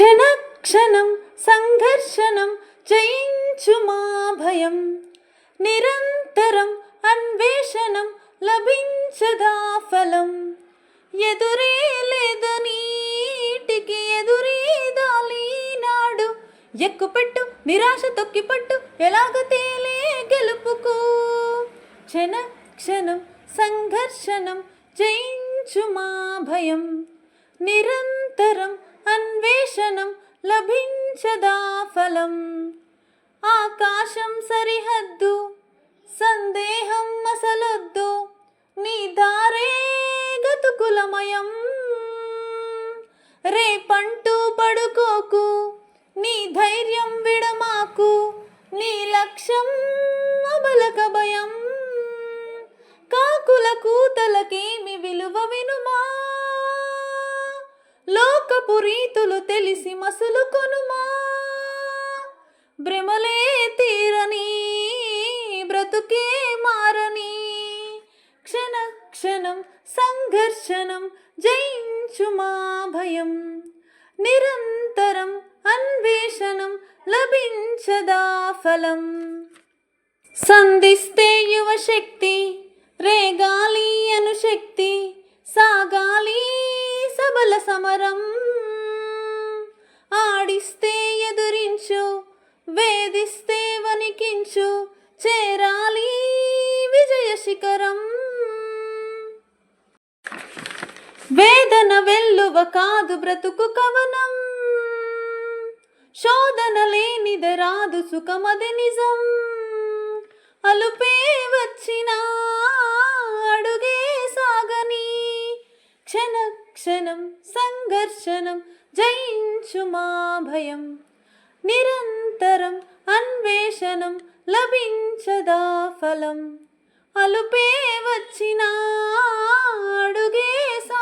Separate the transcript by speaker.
Speaker 1: క్షణక్షణం సంఘర్షణం జయించు మా భయం. నిరంతరం అన్వేషణం లభించదా ఫలం. ఎదురే లేదనీటికి ఎదురే నాడు. ఎక్కుపెట్టు నిరాశ తొక్కిపట్టు ఎలాగ తేలే గెలుపుకు. క్షణ క్షణం సంఘర్షణం జయించు మా భయం. నిరంతరం అన్వేషణం లభించదా ఫలం? ఆకాశం సరిహద్దు లోకపు రీతులు తెలిసి మసులు కొనుమా భ్రమలే తీరని బ్రతుకే మారని. క్షణ క్షణం సంఘర్షణం జయించు మా భయం. నిరంతరం అన్వేషణం లభించదా ఫలం? సంధిస్తే యువశక్తి రేగాలి అనుశక్తి సాగాలి సబల సమరం. ఎదురించు వేధిస్తే వణికించు చేరాలి విజయ శిఖరం. వేదన వెల్లువ కాదు బ్రతుకు కవనం శోధన లేనిది రాదు సుఖమది నిజం. అలుపే వచ్చిన అడుగే సాగని క్షణ క్షణం సంఘర్షణం జయించు మా భయం. నిరంతరం అన్వేషణం లభించదా ఫలం? అలుపే వచ్చిన అడుగేసా